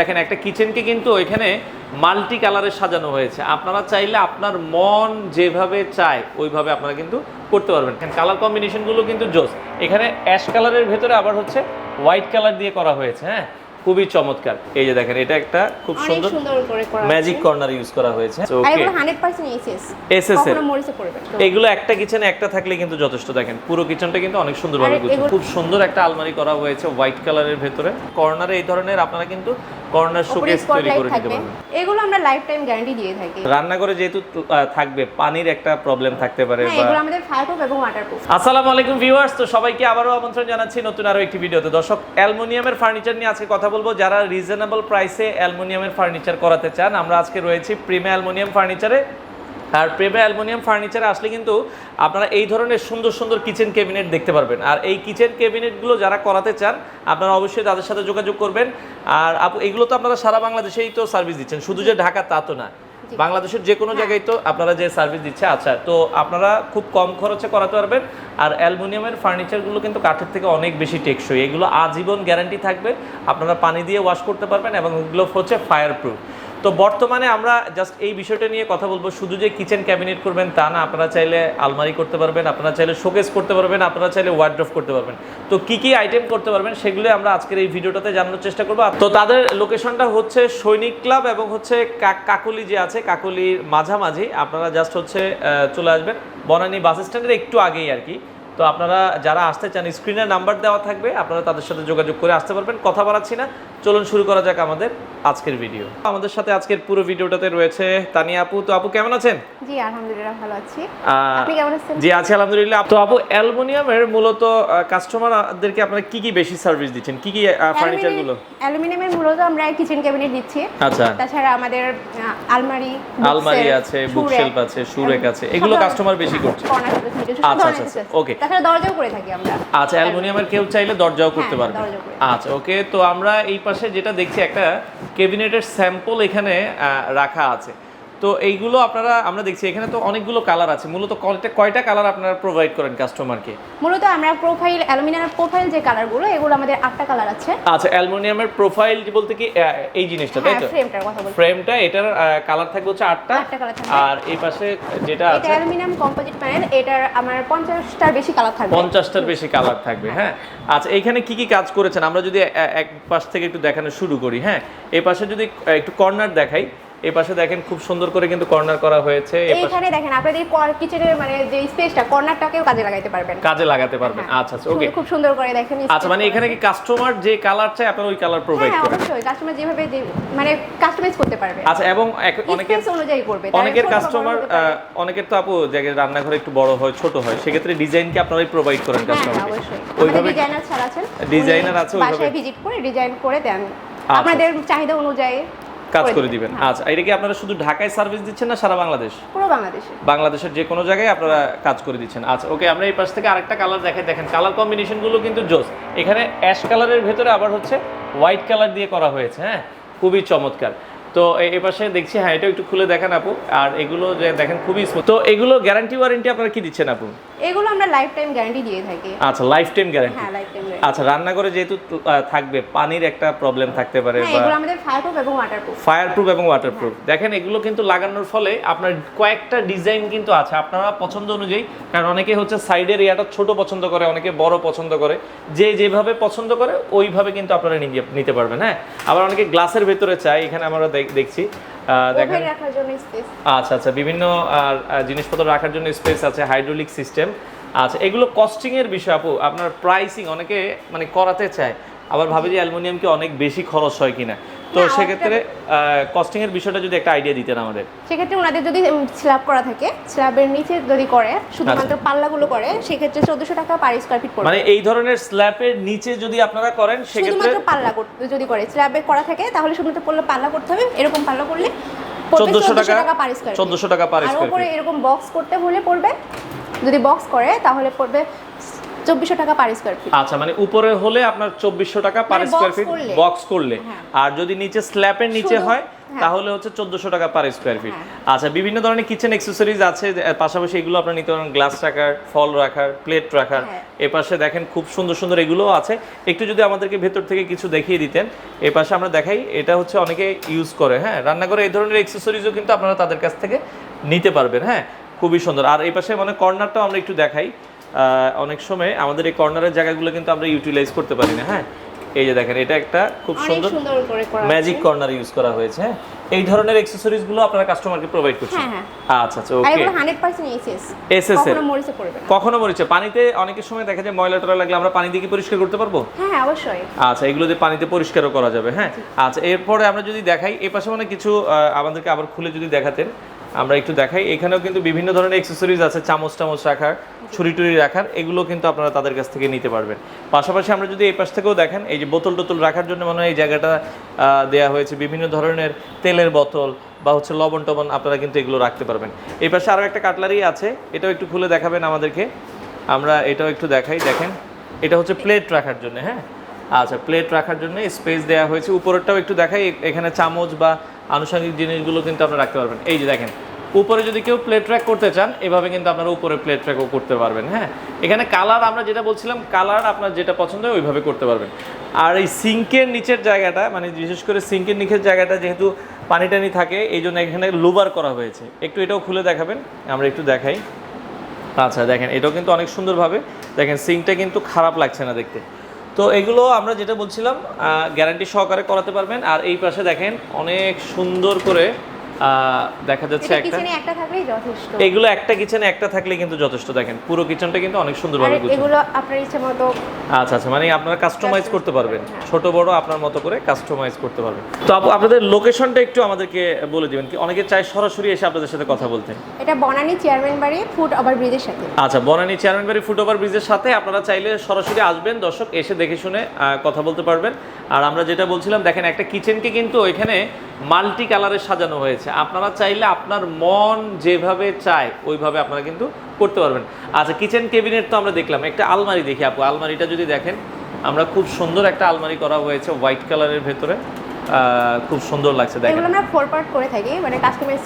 দেখেন, একটা কিচেনকে কিন্তু এখানে মাল্টি কালারে সাজানো হয়েছে। আপনারা চাইলে আপনার মন যেভাবে চায়, ওইভাবে আপনারা কিন্তু করতে পারবেন। কালার কম্বিনেশনগুলো কিন্তু জোস। এখানে অ্যাশ কালারের ভেতরে আবার হচ্ছে হোয়াইট কালার দিয়ে করা হয়েছে হ্যাঁ? খুবই চমৎকার। এই যে দেখেন এটা একটা খুব সুন্দর সুন্দর করে করা ম্যাজিক কর্নার ইউজ করা হয়েছে। ওকে এগুলো 100% এসএস এসএস এগুলো একটা কিচেনে একটা থাকলে কিন্তু যথেষ্ট। দেখেন পুরো কিচেনটা কিন্তু অনেক সুন্দরভাবে এগুলো- খুব সুন্দর একটা আলমারি করা হয়েছে হোয়াইট কালারের ভেতরে। কর্নারে এই ধরনের আপনারা কিন্তু কর্নার শোকেস তৈরি করে দিতে পারবেন। এগুলো আমরা লাইফ টাইম গ্যারান্টি দিয়ে থাকি। রান্নাঘরে যেহেতু থাকবে পানির একটা প্রবলেম থাকতে পারে হ্যাঁ বা এগুলো আমাদের ফায়ারপ্রুফ এবং ওয়াটারপ্রুফ আসসালামু আলাইকুম ভিউয়ার্স তো সবাইকে আবারও আমন্ত্রণ জানাচ্ছি নতুন আরও একটি ভিডিওতে দর্শক অ্যালুমিনিয়ামের ফার্নিচার নিয়ে আজকে কথা বলব, যারা রিজনেবল প্রাইসে অ্যালমোনিয়ামের ফার্নিচার করাতে চান, আমরা আজকে রয়েছি প্রিমে অ্যালমোনিয়াম ফার্নিচারে আর প্রেমে অ্যালমোনিয়াম ফার্নিচারে আসলে কিন্তু আপনারা এই ধরনের সুন্দর সুন্দর কিচেন ক্যাবিনেট দেখতে পারবেন। আর এই কিচেন ক্যাবিনেটগুলো যারা করাতে চান, আপনারা অবশ্যই তাদের সাথে যোগাযোগ করবেন। আর এগুলো তো আপনারা সারা বাংলাদেশেই তো সার্ভিস দিচ্ছেন। শুধু যে ঢাকা তা তো না। বাংলাদেশের যে কোনো জায়গায় তো আপনারা যে সার্ভিস দিচ্ছে আচ্ছা তো আপনারা খুব কম খরচে করাতে পারবেন। আর অ্যালুমিনিয়ামের ফার্নিচারগুলো কিন্তু কাঠের থেকে অনেক বেশি টেকসই। এগুলো আজীবন গ্যারান্টি থাকবে। আপনারা পানি দিয়ে ওয়াশ করতে পারবেন এবং এগুলো হচ্ছে ফায়ার প্রুফ তো বর্তমানে আমরা জাস্ট এই বিষয়টা নিয়ে কথা বলব। শুধু যে কিচেন ক্যাবিনেট করবেন তা না, আপনারা চাইলে আলমারি করতে পারবেন, আপনারা চাইলে শোকেস করতে পারবেন, আপনারা চাইলে ওয়ার্ড্রফ করতে পারবেন। তো কি কি আইটেম করতে পারবেন সেগুলো আমরা আজকের এই ভিডিওটাতে জানানোর চেষ্টা করব। তো তাদের লোকেশনটা হচ্ছে সৈনিক ক্লাব এবং হচ্ছে কাকলি যে আছে, কাকলির মাঝামাঝি, আপনারা জাস্ট হচ্ছে চলে আসবেন। বনানী বাস স্ট্যান্ডের একটু আগেই আর কি। তো আপনারা যারা আসতে চান স্ক্রিনে নাম্বার দেওয়া থাকবে আপনারা তাদের সাথে যোগাযোগ করে আসতে পারবেন। কথা বাড়াচ্ছি না। চলুন শুরু করা যাক আমাদের আজকের ভিডিও আমাদের সাথে আজকের পুরো ভিডিওটাতে রয়েছে তানিয়া আপু। তো আপু কেমন আছেন? জি আলহামদুলিল্লাহ ভালো আছি। আপনি কেমন আছেন? জি আছি আলহামদুলিল্লাহ। তো আপু অ্যালুমিনিয়ামের মূলত কাস্টমারদেরকে আপনারা কি কি বেশি সার্ভিস দিচ্ছেন? কি কি ফার্নিচারগুলো? অ্যালুমিনিয়ামের মূলত আমরা কিচেন ক্যাবিনেট দিচ্ছি। আচ্ছা। তাছাড়া আমাদের আলমারি আলমারি আছে বুকশেলফ আছে সুরেক আছে। এগুলো কাস্টমার বেশি করছে। আচ্ছা, আচ্ছা, okay. তাছাড়া দরজাও করে থাকি আমরা। আচ্ছা অ্যালুমিনিয়ামের কেউ চাইলে দরজাও করতে হ্যাঁ, পারবে আচ্ছা ওকে তো আমরা এই পাশে যেটা দেখছি একটা ক্যাবিনেটের স্যাম্পল এখানে রাখা আছে। তো এইগুলো আপনারা আমরা দেখছি এখানে তো অনেকগুলো কালার আছে। মূলত কয়টা কয়টা কালার আপনারা প্রোভাইড করেন কাস্টমারকে মূলত আমরা প্রোফাইল অ্যালুমিনিয়ামের প্রোফাইল যে কালারগুলো এগুলো আমাদের আটটা কালার আছে। আচ্ছা অ্যালুমিনিয়ামের প্রোফাইল বলতে কি এই জিনিসটা তাই হ্যাঁ তো? ফ্রেমটার কথা বলছি। ফ্রেমটা এটার কালার থাকবে হচ্ছে আটটা। আর এই পাশে যেটা আছে এটা অ্যালুমিনিয়াম কম্পোজিট প্যানেল এটার আমার পঞ্চাশটার বেশি কালার থাকবে। পঞ্চাশটার বেশি কালার থাকবে হ্যাঁ। আচ্ছা এইখানে কি কি কাজ করেছেন? আমরা যদি এক পাশ থেকে একটু দেখানো শুরু করি হ্যাঁ। এই পাশে যদি একটু কর্নার দেখাই এই পাশে দেখেন খুব সুন্দর করে কিন্তু কর্নার করা হয়েছে। এইখানে দেখেন আপনাদের কিচেনের মানে যে স্পেসটা কর্নারটাকেও কাজে লাগাইতে পারবেন। কাজে লাগাতে পারবেন। হ্যাঁ, আচ্ছা আচ্ছা ওকে খুব সুন্দর করে দেখেন আচ্ছা মানে এখানে কি কাস্টমার যে কালার চায় আপনারা ওই কালার প্রোভাইড হ্যাঁ অবশ্যই। কাস্টমার যেভাবে মানে কাস্টমাইজ করতে পারবে। আচ্ছা এবং অনেকের অনুযায়ী করবে অনেকের কাস্টমার অনেকের তো আপু যে রান্নাঘর একটু বড় হয় ছোট হয় সেক্ষেত্রে ডিজাইন কি আপনারাই প্রোভাইড করেন হ্যাঁ কাস্টমারকে ওইভাবে ডিজাইনার ছাড়া আছেন উনি আছে ওইভাবে? ভিজিট করে ডিজাইন করে দেন। আচ্ছা। আপনাদের চাহিদা অনুযায়ী কাজ করে। দিবেন। হ্যাঁ। আচ্ছা এটা কি আপনারা শুধু ঢাকায় সার্ভিস দিচ্ছেন না সারা বাংলাদেশ? পুরো বাংলাদেশে। বাংলাদেশের যে কোনো জায়গায় আপনারা কাজ করে দিচ্ছেন। আচ্ছা ওকে আমরা এই পাশ থেকে আরেকটা কালার দেখাই। দেখেন কালার কম্বিনেশনগুলো কিন্তু জোস। এখানে অ্যাশ কালারের ভেতরে আবার হচ্ছে হোয়াইট কালার দিয়ে করা হয়েছে হ্যাঁ? খুবই চমৎকার। তো এ- এই পাশে দেখছি হ্যাঁ এটা একটু খুলে দেখান আপু। আর এগুলো যে দেখেন খুবই smooth। তো এগুলো গ্যারান্টি ওয়ারেন্টি আপনারা কি দিচ্ছেন আপু? এগুলো আমরা লাইফ টাইম গ্যারান্টি দিয়ে থাকি। আচ্ছা লাইফ টাইম গ্যারান্টি হ্যাঁ লাইফ টাইম আচ্ছা রান্নাঘরে যেহেতু থাকবে পানির একটা প্রবলেম থাকতে পারে হ্যাঁ বা এগুলো আমাদের ফায়ারপ্রুফ এবং ওয়াটারপ্রুফ ফায়ার প্রুফ এবং ওয়াটার প্রুফ দেখেন এগুলো কিন্তু লাগানোর ফলে আপনার কয়েকটা ডিজাইন কিন্তু আছে আপনারা পছন্দ অনুযায়ী কারণ অনেকে হচ্ছে সাইডের এরিয়াটা ছোট পছন্দ করে অনেকে বড় পছন্দ করে। যে যেভাবে পছন্দ করে ওইভাবে কিন্তু আপনারা নিতে পারবেন হ্যাঁ। আবার অনেকে গ্লাসের ভেতরে চাই এখানে আমরা দেখছি। আচ্ছা আচ্ছা বিভিন্ন জিনিসপত্র রাখার জন্য স্পেস আছে হাইড্রোলিক সিস্টেম আচ্ছা এগুলো কস্টিং এর বিষয় আপু। আপনার প্রাইসিং অনেকে মানে করাতে চায়। আবার ভাবে যে অ্যালুমিনিয়াম কি অনেক বেশি খরচ হয় কিনা। তো সেক্ষেত্রে কস্টিং এর বিষয়টা যদি একটা আইডিয়া দিতেন আমাদের। সেক্ষেত্রে ওনাদের যদি স্ল্যাব করা থাকে স্ল্যাবের নিচে যদি করে শুধুমাত্র আচ্ছা। পাল্লাগুলো করে সেক্ষেত্রে চোদ্দশো টাকা পার স্কোয়ার ফিট পড়বে। মানে এই ধরনের স্ল্যাপের নিচে যদি আপনারা করেন সেক্ষেত্রে শুধুমাত্র পাল্লা যদি করে স্ল্যাবে করা থাকে তাহলে শুধুমাত্র পড়লে পাল্লা করতে হবে এরকম পাল্লা করলে 1400 টাকা- 1400 টাকা পার স্কোয়ার 1400 টাকা per আর উপরে এরকম বক্স করতে হলে পড়বে যদি বক্স করে তাহলে পড়বে চব্বিশশো টাকা পার স্কোয়ার ফিট আচ্ছা মানে উপরে হলে আপনার চব্বিশশো টাকা পার স্কোয়ার ফিট বক্স করলে। হ্যাঁ। আর যদি নিচে স্ল্যাপের নিচে হয় হ্যাঁ। তাহলে হচ্ছে চোদ্দশো টাকা পার স্কোয়ার ফিট। আচ্ছা বিভিন্ন ধরনের কিচেন অ্যাক্সেসরিজ আছে পাশাপাশি এগুলো আপনার নিতে পারেন গ্লাস রাখার ফল রাখার প্লেট রাখার। হ্যাঁ। এ পাশে দেখেন খুব সুন্দর সুন্দর এগুলোও আছে। একটু যদি আমাদেরকে ভেতর থেকে কিছু দেখিয়ে দিতেন এ পাশে আমরা দেখাই এটা হচ্ছে অনেকে ইউজ করে হ্যাঁ। রান্নাঘরে এই ধরনের অ্যাক্সেসরিজও কিন্তু আপনারা তাদের কাছ থেকে নিতে পারবেন হ্যাঁ। খুবই সুন্দর। আর এই পাশে মানে কর্নারটাও আমরা একটু দেখাই। অনেক সময় আমাদের এই কর্নারের জায়গাগুলো কিন্তু আমরা ইউটিলাইজ করতে পারি না হ্যাঁ? এই যে দেখেন এটা একটা খুব সুন্দর ম্যাজিক কর্নার ইউজ করা হয়েছে হ্যাঁ? এই ধরনের অ্যাক্সেসরিজগুলো আপনারা কাস্টমারকে প্রোভাইড করছেন? হ্যাঁ, হ্যাঁ। আচ্ছা আচ্ছা আর ওকে এগুলো হান্ড্রেড পার্সেন্ট এসএস এসএস কখনো মরিচে পড়বে না। কখনো মরিচে। পানিতে অনেকের সময় দেখা যায় ময়লা টয়লা লাগলে আমরা পানি দিয়ে কি পরিষ্কার করতে পারব? হ্যাঁ অবশ্যই। আচ্ছা এগুলো দিয়ে পানিতে পরিষ্কারও করা যাবে হ্যাঁ? আচ্ছা এরপরে আমরা যদি দেখাই এই পাশে মানে কিছু আমাদেরকে আবার খুলে যদি দেখাতেন আমরা একটু দেখাই। এখানেও কিন্তু বিভিন্ন ধরনের অ্যাক্সেসরিজ আছে, চামচ টামচ রাখার, ছুরি টুরি রাখার, এগুলো কিন্তু আপনারা তাদের কাছ থেকে নিতে পারবেন। পাশাপাশি আমরা যদি এই পাশ থেকেও দেখেন, এই যে বোতল টোতল রাখার জন্য মনে হয় এই জায়গাটা দেয়া হয়েছে। বিভিন্ন ধরনের তেলের বোতল বা হচ্ছে লবণ টবণ আপনারা কিন্তু এগুলো রাখতে পারবেন। এই পাশে আরও একটা কাটলারি আছে, এটাও একটু খুলে দেখাবেন আমাদেরকে। আমরা এটাও একটু দেখাই, দেখেন। এটা হচ্ছে প্লেট রাখার জন্য হ্যাঁ? আচ্ছা প্লেট রাখার জন্য স্পেস দেওয়া হয়েছে। উপরেরটাও একটু দেখাই এখানে চামচ বা আনুষঙ্গিক জিনিসগুলো কিন্তু আপনারা রাখতে পারবেন। এই যে দেখেন, উপরে যদি কেউ প্লেট ট্র্যাক করতে চান, এভাবে কিন্তু আপনারা উপরে প্লেট ট্র্যাকও করতে পারবেন হ্যাঁ? এখানে কালার আমরা যেটা বলছিলাম কালার আপনার যেটা পছন্দ হয় ওইভাবে করতে পারবেন। আর এই সিঙ্কের নিচের জায়গাটা মানে বিশেষ করে সিঙ্কের নিচের জায়গাটা যেহেতু পানি টানি থাকে এই জন্য এখানে লোবার করা হয়েছে। একটু এটাও খুলে দেখাবেন, আমরা একটু দেখাই। আচ্ছা দেখেন, এটাও কিন্তু অনেক সুন্দরভাবে, দেখেন, সিঙ্কটা কিন্তু খারাপ লাগছে না দেখতে। তো এগুলো আমরা যেটা বলছিলাম গ্যারান্টি সহকারে করাতে পারবেন। আর এই পাশে দেখেন অনেক সুন্দর করে দেখা যাচ্ছে একটা। কিচেনে একটা থাকলেই যথেষ্ট। এগুলো একটা কিচেনে একটা থাকলে কিন্তু যথেষ্ট। দেখেন পুরো কিচেনটা কিন্তু অনেক সুন্দরভাবে গুছানো। এগুলো আপনার ইচ্ছে মতো আচ্ছা আচ্ছা মানে আপনারা কাস্টমাইজ করতে পারবেন। হ্যাঁ। ছোট বড় আপনার মতো করে কাস্টমাইজ করতে পারবেন। তো আপু আপনাদের লোকেশনটা একটু আমাদেরকে বলে দিবেন কি? অনেকে চায় সরাসরি এসে আপনাদের সাথে কথা বলতে। এটা বনানী চেয়ারম্যান বাড়ি ফুড ওভার ব্রিজের সাথে। আচ্ছা বনানী চেয়ারম্যানবাড়ি ফুটওভার ব্রিজের সাথে আপনারা চাইলে সরাসরি আসবেন। দর্শক এসে দেখে শুনে কথা বলতে পারবেন। আর আমরা যেটা বলছিলাম দেখেন একটা কিচেনকে কিন্তু এখানে মাল্টি কালারে সাজানো হয়েছে। আপনারা চাইলে আপনার মন যেভাবে চায় ওইভাবে আপনারা কিন্তু করতে পারবেন। আচ্ছা কিচেন কেবিনেট তো আমরা দেখলাম। একটা আলমারি দেখি আপু। আলমারিটা যদি দেখেন আমরা খুব সুন্দর একটা আলমারি করা হয়েছে হোয়াইট কালারের ভেতরে। খুব সুন্দর লাগছে দেখেন। এগুলো আমরা ফোর পার্ট করে থাকি মানে কাস্টমাইজ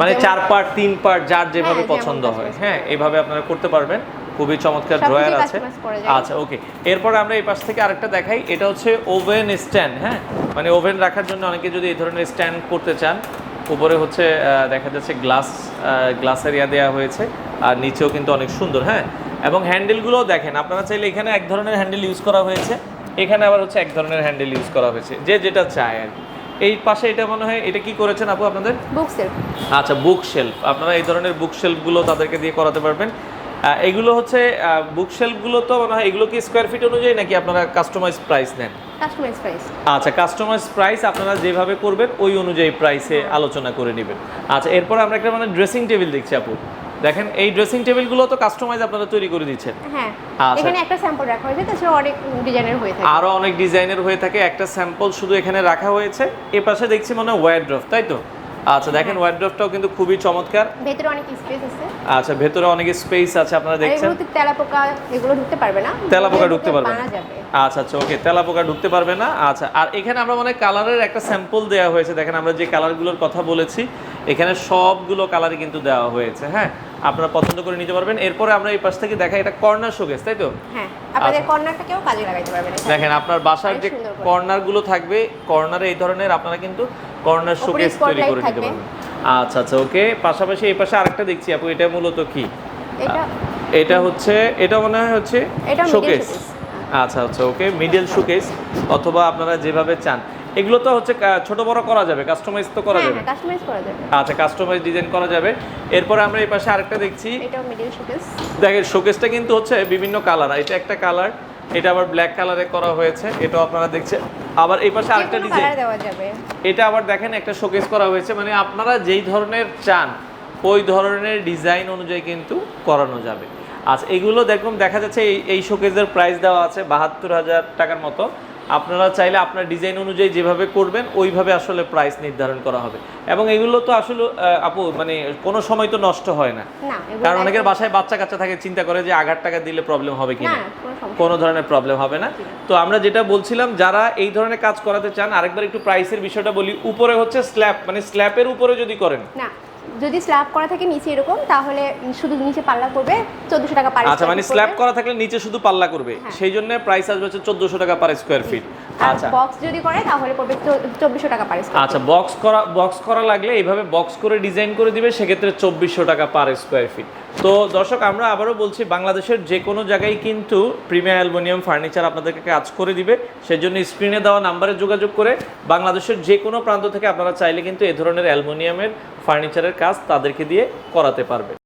মানে চার পার্ট তিন পার্ট যার যেভাবে হ্যাঁ, পছন্দ হয়। হ্যাঁ এইভাবে আপনারা করতে পারবেন। খুবই চমৎকার ড্রয়ার আছে। আচ্ছা ওকে এরপরে আমরা এই পাশ থেকে আরেকটা দেখাই। এটা হচ্ছে ওভেন স্ট্যান্ড হ্যাঁ? মানে ওভেন রাখার জন্য অনেকে যদি এই ধরনের স্ট্যান্ড করতে চান উপরে হচ্ছে দেখা যাচ্ছে গ্লাস গ্লাস এরিয়া দেওয়া হয়েছে আর নিচেও কিন্তু অনেক সুন্দর হ্যাঁ? এবং হ্যান্ডেলগুলোও দেখেন আপনারা চাইলে এখানে এক ধরনের হ্যান্ডেল ইউজ করা হয়েছে এখানে আবার হচ্ছে এক ধরনের হ্যান্ডেল ইউজ করা হয়েছে যে যেটা চায় আর কি। এই পাশে এটা মনে হয় এটা কি করেছেন আপু আপনাদের? বুক শেলফ আচ্ছা বুক শেলফ আপনারা এই ধরনের বুক শেলফগুলো তাদেরকে দিয়ে করাতে পারবেন। এগুলো হচ্ছে বুক শেলফগুলো তো মনে হয় এগুলো কি স্কোয়ার ফিট অনুযায়ী নাকি আপনারা কাস্টমাইজ প্রাইস নেন? কাস্টমাইজ প্রাইস আচ্ছা কাস্টমাইজ প্রাইস আপনারা যেভাবে করবেন ওই অনুযায়ী প্রাইসে আলোচনা করে নেবেন। আচ্ছা এরপর আমরা একটা মানে ড্রেসিং টেবিল দেখছি আপু। দেখেন এই ড্রেসিং টেবিলগুলো তো কাস্টমাইজ আপনারা তৈরি করে দিচ্ছেন। হ্যাঁ আচ্ছা। এখানে একটা স্যাম্পল রাখা হয়েছে তাছাড়া অনেক ডিজাইনের হয়ে থাকে। আরও অনেক ডিজাইনের হয়ে থাকে একটা স্যাম্পল শুধু এখানে রাখা হয়েছে। এ পাশে দেখছি মনে হয় তাই তো? আচ্ছা দেখেন ওয়ারড্রফটাও কিন্তু খুবই চমৎকার। ভেতরে অনেক স্পেস আছে। আচ্ছা ভেতরে অনেক স্পেস আছে আপনারা দেখছেন। এগুলোতে তেলাপোকা এগুলো ঢুকতে পারবে না। তেলাপোকা ঢুকতে পারবে না। আচ্ছা আচ্ছা ওকে তেলাপোকা ঢুকতে পারবে না। আচ্ছা আর এখানে আমরা মানে কালারের একটা স্যাম্পল দেওয়া হয়েছে। দেখেন আমরা যে কালারগুলোর কথা বলেছি এখানে সবগুলো কালারই কিন্তু দেওয়া হয়েছে হ্যাঁ? আপনারা পছন্দ করে নিতে পারবেন। এরপরে আমরা এই পাশ থেকে দেখাই এটা কর্নার শোকেস তাই তো? হ্যাঁ আপনাদের আচ্ছা। কর্নারটাকেও কাজে লাগাইতে পারবেন দেখেন আপনার বাসার যে। কর্নারগুলো থাকবে কর্নারে এই ধরনের আপনারা কিন্তু কর্নার শোকেস তৈরি করে থাকবে। পারবেন। আচ্ছা আচ্ছা ওকে। পাশাপাশি এই পাশে আরেকটা দেখছি আপু এটা মূলত কি? এটা এটা হচ্ছে এটা মনে হয় হচ্ছে শোকেস আচ্ছা আচ্ছা ওকে মিডল শোকেস অথবা আপনারা যেভাবে চান। এগুলো তো হচ্ছে ছোট বড় করা যাবে কাস্টমাইজ তো করা হ্যাঁ যাবে। হ্যাঁ কাস্টমাইজ করা যাবে। আচ্ছা কাস্টমাইজ ডিজাইন করা যাবে। এরপরে আমরা এই পাশে আরেকটা দেখছি। এটাও মিডল শোকেস দেখেন শোকেসটা কিন্তু হচ্ছে বিভিন্ন কালার এটা একটা কালার এটা আবার ব্ল্যাক কালারে করা হয়েছে এটাও আপনারা দেখছেন। আবার এই পাশে আরেকটা ডিজাইন দেওয়া যাবে। এটা আবার দেখেন একটা শোকেস করা হয়েছে। মানে আপনারা যেই ধরনের চান ওই ধরনের ডিজাইন অনুযায়ী কিন্তু করানো যাবে। আচ্ছা এগুলো দেখুন দেখা যাচ্ছে এই এই শোকেসের প্রাইস দেওয়া আছে বাহাত্তর হাজার টাকার মতো। আপনারা চাইলে আপনার ডিজাইন অনুযায়ী যেভাবে করবেন ওইভাবে আসলে প্রাইস নির্ধারণ করা হবে। এবং এগুলো তো আসলে আপু মানে কোনো সময় তো নষ্ট হয় না। কারণ অনেকের বাসায় বাচ্চা কাচ্চা থাকে চিন্তা করে যে আঘাত টাকা দিলে প্রবলেম হবে কিনা। না, কোনো কোনো ধরনের প্রবলেম হবে না। তো আমরা যেটা বলছিলাম যারা এই ধরনের কাজ করাতে চান আরেকবার একটু প্রাইসের বিষয়টা বলি। উপরে হচ্ছে স্ল্যাব মানে স্ল্যাবের উপরে যদি করেন। না যদি স্ল্যাব করা থাকে নিচে এরকম তাহলে শুধু নিচে পাল্লা করবে চোদ্দশো টাকা পার আচ্ছা মানে স্ল্যাব করা থাকলে নিচে শুধু পাল্লা করবে। হ্যাঁ। সেই জন্য প্রাইস আসবে হচ্ছে চোদ্দশো টাকা পার স্কোয়ার ফিট আর আচ্ছা। বক্স যদি করে তাহলে পড়বে চব্বিশশো টাকা পার স্কোয়ার আচ্ছা বক্স করা বক্স করা লাগলে এইভাবে বক্স করে ডিজাইন করে দিবে সেক্ষেত্রে চব্বিশশো টাকা পার স্কোয়ার ফিট তো দর্শক আমরা আবারও বলছি বাংলাদেশের যে কোনো জায়গায় কিন্তু প্রিমিয়ার অ্যালুমিনিয়াম ফার্নিচার আপনাদেরকে কাজ করে দিবে। সেজন্য স্ক্রিনে দেওয়া নাম্বারে যোগাযোগ করে বাংলাদেশের যে কোনো প্রান্ত থেকে আপনারা চাইলে কিন্তু এ ধরনের অ্যালুমিনিয়ামের ফার্নিচারের কাজ তাদেরকে দিয়ে করাতে পারবে